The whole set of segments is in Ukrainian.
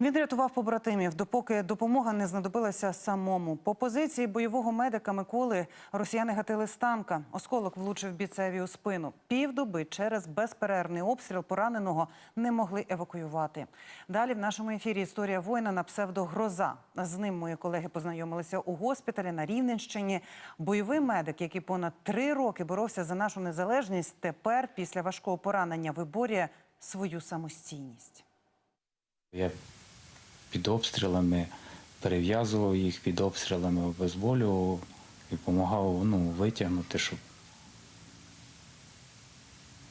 Він рятував побратимів, допоки допомога не знадобилася самому. По позиції бойового медика Миколи росіяни гатили з танка. Осколок влучив бійцеві у спину. Півдоби через безперервний обстріл пораненого не могли евакуювати. Далі в нашому ефірі історія воїна на псевдо Гроза. З ним мої колеги познайомилися у госпіталі на Рівненщині. Бойовий медик, який понад три роки боровся за нашу незалежність, тепер після важкого поранення виборює свою самостійність. Я під обстрілами перев'язував їх під обстрілами, обезболював і допомагав ну, витягнути, щоб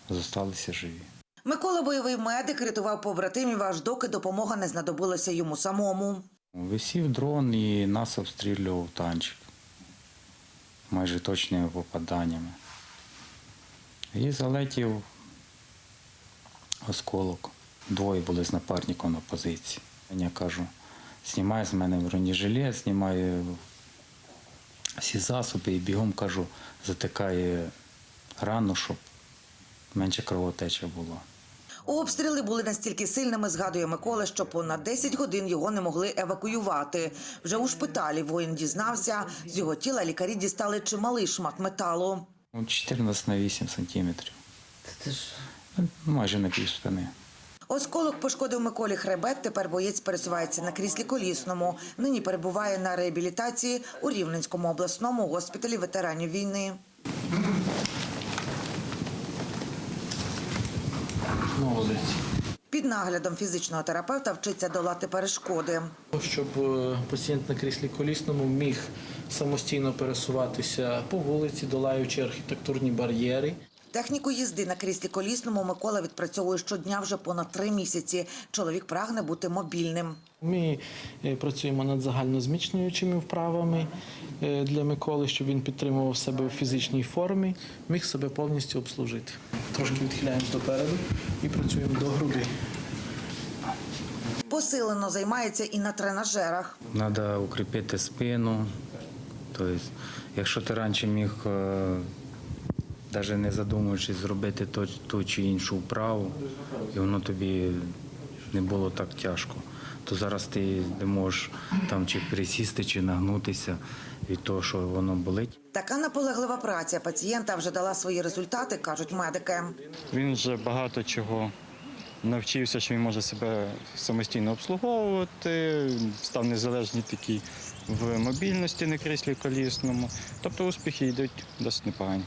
зосталися живі. Микола бойовий медик рятував побратимів, аж доки допомога не знадобилася йому самому. Висів дрон і нас обстрілював танчик майже точними попаданнями. І залетів осколок. Двоє були з напарником на позиції. Я кажу, знімай з мене бронежилет, знімай всі засоби і бігом кажу, затикає рану, щоб менше кровотеча було. Обстріли були настільки сильними, згадує Микола, що понад 10 годин його не могли евакуювати. Вже у шпиталі воїн дізнався, з його тіла лікарі дістали чималий шмат металу. Ну, 14 на 8 сантиметрів. Ну, Майже на пів спини. Осколок пошкодив Миколі хребет. Тепер боєць пересувається на кріслі колісному. Нині перебуває на реабілітації у Рівненському обласному госпіталі ветеранів війни. Молодець. Під наглядом фізичного терапевта вчиться долати перешкоди. Щоб е, пацієнт на кріслі колісному міг самостійно пересуватися по вулиці, долаючи архітектурні бар'єри. Техніку їзди на кріслі колісному Микола відпрацьовує щодня вже понад три місяці. Чоловік прагне бути мобільним. Ми е, працюємо над загальнозміцнюючими вправами е, для Миколи, щоб він підтримував себе у фізичній формі, міг себе повністю обслужити. Трошки відхиляємось допереду і працюємо до груди. Посилено займається і на тренажерах. Треба укріпити спину. Тобто, якщо ти раніше міг, навіть не задумуючись, зробити ту, ту чи іншу вправу, і воно тобі не було так тяжко, то зараз ти не можеш там чи присісти, чи нагнутися від того, що воно болить. Така наполеглива праця пацієнта вже дала свої результати, кажуть медики. Він вже багато чого навчився, що він може себе самостійно обслуговувати, став незалежний такий в мобільності на кріслі колісному. Тобто успіхи йдуть досить непогані.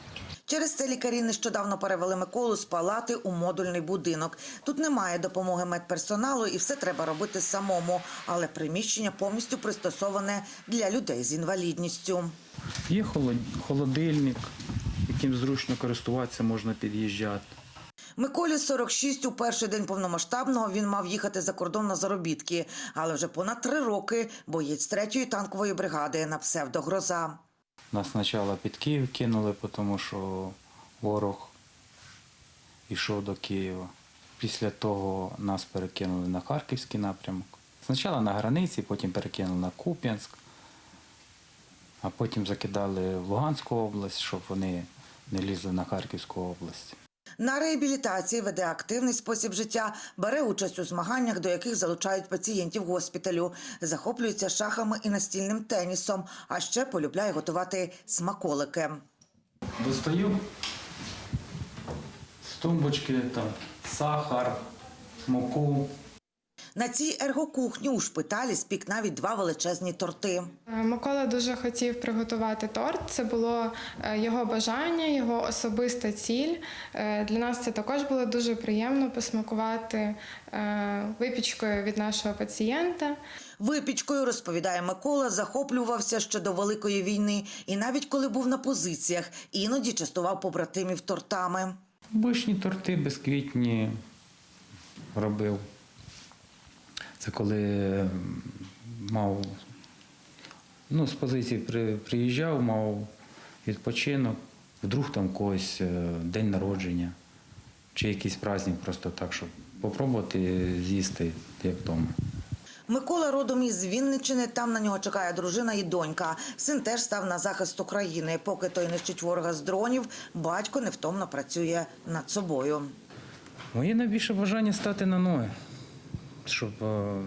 Через це лікарі нещодавно перевели Миколу з палати у модульний будинок. Тут немає допомоги медперсоналу і все треба робити самому. Але приміщення повністю пристосоване для людей з інвалідністю. Є холод- холодильник, яким зручно користуватися, можна під'їжджати. Миколі 46 у перший день повномасштабного він мав їхати за кордон на заробітки, але вже понад три роки боєць третьої танкової бригади на псевдогроза. Нас спочатку під Київ кинули, тому що ворог йшов до Києва. Після того нас перекинули на Харківський напрямок. Спочатку на границі, потім перекинули на Куп'янськ, а потім закидали в Луганську область, щоб вони не лізли на Харківську область. На реабілітації веде активний спосіб життя, бере участь у змаганнях, до яких залучають пацієнтів госпіталю, захоплюється шахами і настільним тенісом, а ще полюбляє готувати смаколики. Достаю з тумбочки там сахар, муку. На цій ергокухні у шпиталі спік навіть два величезні торти. Е, Микола дуже хотів приготувати торт. Це було е, його бажання, його особиста ціль. Е, Для нас це також було дуже приємно посмакувати випічкою від нашого пацієнта. Випічкою, розповідає Микола, захоплювався ще до Великої війни. І навіть коли був на позиціях, іноді частував побратимів тортами. Обичні торти безквітні робив. Це коли мав, ну, з позиції при, приїжджав, мав відпочинок, вдруг там когось е, день народження чи якийсь праздник просто так, щоб попробувати з'їсти як вдома. Микола родом із Вінниччини. Там на нього чекає дружина і донька. Син теж став на захист України. Поки той нищить ворога з дронів, батько невтомно працює над собою. Моє найбільше бажання стати на ноги. Щоб е,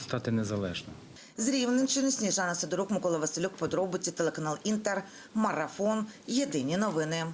стати незалежним. З Рівненщини Сніжана Сидорук, Микола Василюк, подробиці, телеканал Інтер, Марафон, Єдині новини.